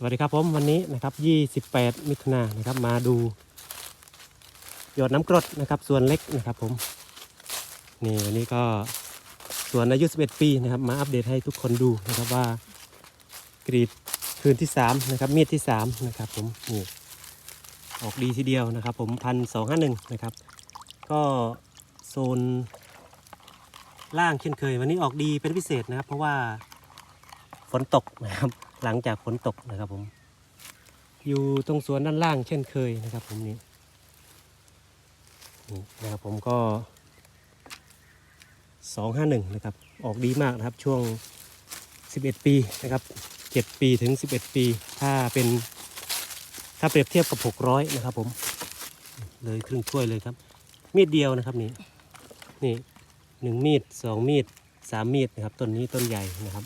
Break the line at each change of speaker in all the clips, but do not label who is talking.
สวัสดีครับผมวันนี้นะครับ 28 มิถุนายนนะครับมาดู หยอดน้ำกรดนะครับส่วนเล็กนะครับผมนี่วันนี้ก็ส่วนอายุ 11 ปีนะครับ มาอัปเดตให้ทุกคนดูนะครับว่ากรีดคืนที่3นะครับมีดที่3นะครับผมนี่ออกดีทีเดียวนะครับ ผมพันสองห้าหนึ่งนะครับ ก็โซนล่างเช่นเคย วันนี้ออกดีเป็นพิเศษนะครับ เพราะว่าฝนตกนะครับ หลังจากฝนตกนะครับผม อยู่ตรงสวนด้านล่างเช่นเคยนะครับผมนี่นี่นะครับผมก็สองห้าหนึ่งนะครับ ออกดีมากนะครับช่วงสิบเอ็ดปีนะครับเจ็ดปีถึงสิบเอ็ดปี ถ้าเป็นถ้าเปรียบเทียบกับหกร้อยนะครับผม เลยครึ่งถ้วยเลยครับ มีดเดียวนะครับนี่นี่หนึ่งมีดสองมีดสามมีดนะครับต้นนี้ต้นใหญ่นะครับ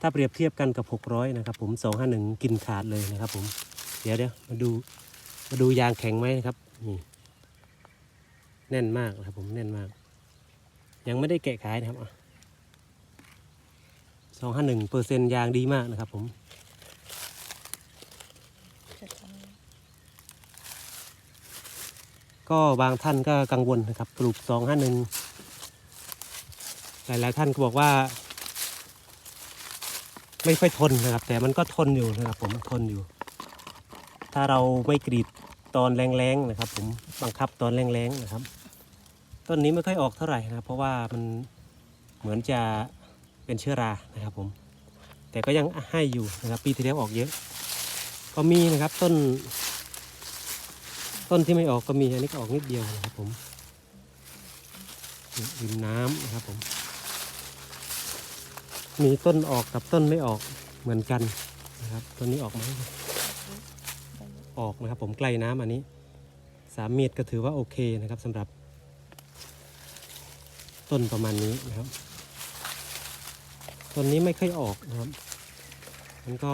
ถ้าเปรียบเทียบกันกับ 600 นะครับ ผม251กินขาดเลยนะครับ ผม เดี๋ยวเดี๋ยวมาดูมาดูยางแข็งไหมนะครับนี่แน่นมากนะครับ ผมแน่นมาก ยังไม่ได้แกะขายนะครับอะ251เปอร์เซ็นต์ยางดีมากนะครับ ผมก็บางท่านก็กังวลนะครับปลูก251หลายๆท่านก็บอกว่า ไม่ค่อยทนนะครับ แต่มันก็ทนอยู่นะครับ ผมทนอยู่ ถ้าเราไม่กรีดตอนแรงๆนะครับ ผมบังคับตอนแรงๆนะครับ ต้นนี้ไม่ค่อยออกเท่าไหร่นะครับเพราะว่ามันเหมือนจะเป็นเชื้อรานะครับ ผม แต่ก็ยังให้อยู่นะครับ ปีที่แล้วออกเยอะ ก็มีนะครับต้น ต้นที่ไม่ออกก็มีอันนี้ก็ออกนิดเดียวนะครับ ผมนี่ริมน้ำนะครับผม มีต้นออกกับต้นไม่ออกเหมือนกันนะครับต้นนี้ออกไหมออกนะครับ ผมใกล้น้ำอันนี้สามเมตรก็ถือว่าโอเคนะครับสำหรับต้นประมาณนี้นะครับต้นนี้ไม่ค่อยออกนะครับ มันก็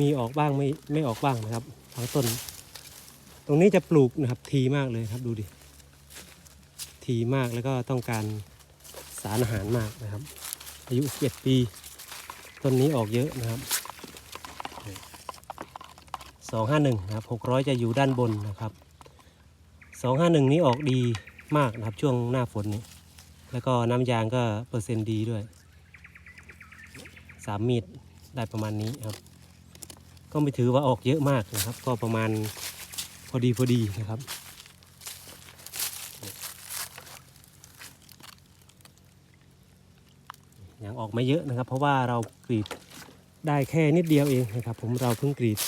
มีออกบ้างไม่ไม่ออกบ้างนะครับบางต้น ตรงนี้จะปลูกนะครับทีมากเลยครับดูดิทีมากแล้วก็ต้องการสารอาหารมากนะครับ อายุ11ปี ต้นนี้ออกเยอะนะครับ 251นะครับ600 จะอยู่ด้านบนนะครับ 251 นี้ออกดีมากนะครับช่วงหน้าฝนนี้ แล้วก็น้ำยางก็เปอร์เซ็นต์ดีด้วย 3 มีดได้ประมาณนี้ครับ ก็ไม่ถือว่าออกเยอะมากนะครับ ก็ประมาณพอดีพอดีนะครับ ยังออกไม่เยอะนะครับ เพราะว่าเรากรีดได้แค่นิดเดียวเองนะครับ ผมเราเพิ่งกรีด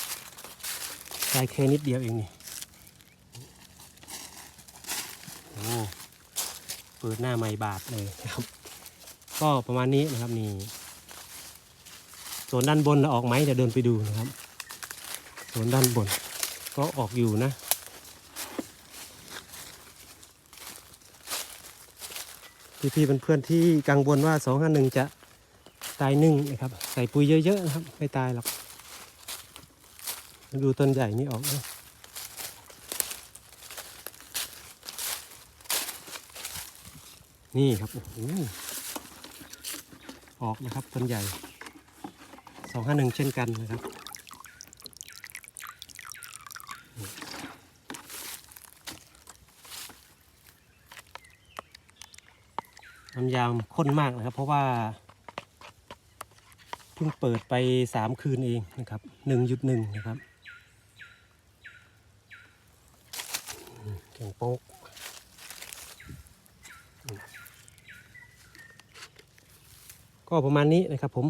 ได้แค่นิดเดียวเองนี่โอ้เปิดหน้าไม่บาดเลยนะครับ ก็ประมาณนี้นะครับนี่ส่วนด้านบนออกไหมเดี๋ยวเดินไปดูนะครับ ส่วนด้านบนก็ออกอยู่นะ พี่ๆเพื่อนๆที่กังวลว่า251จะตายนึ่งนะครับ ใส่ปุ๋ยเยอะๆนะครับ ไม่ตายหรอก ดูต้นใหญ่นี่ออกนะนี่ครับโอ้โหออกนะครับต้นใหญ่251เช่นกันนะครับ น้ำยางข้นมากนะครับ เพราะว่าเพิ่งเปิดไปสามคืนเองนะครับหนึ่งยุดหนึ่งนะครับแข่งโป๊กก็ประมาณนี้นะครับผม